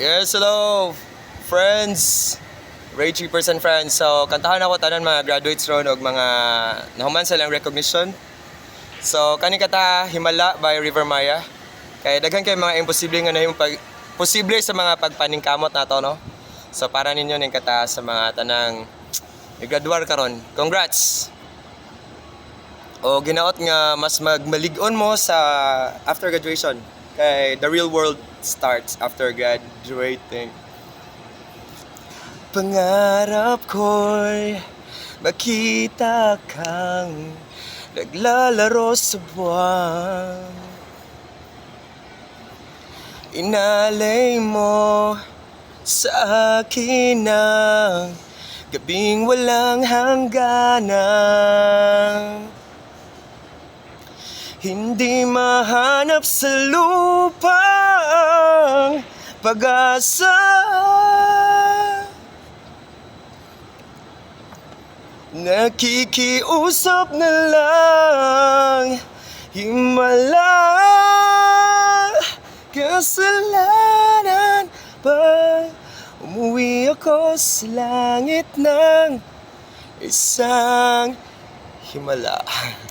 Yes, hello, friends. Ray Cheapers and friends. So, kantahan ako tanan mga graduates ron og mga nahuman sa ilang recognition. So, kani kata Himala by River Maya. Kay daghan kay mga imposible nga nahimong pag posible sa mga pagpaningkamot nato no. So, para ninyo ning kata sa mga tanang graduar karon. Congrats. O ginaot nga mas magmalig-on mo sa after graduation. Kay the real world starts after graduating. Pangarap ko'y makita kang naglalaro sa buwan. Inalay mo sa akin ang gabing walang hangganan. Hindi mahanap sa lupa ang pag-asa. Nakikiusap na lang Himala Kasalanan Pag umuwi ako sa langit ng isang himala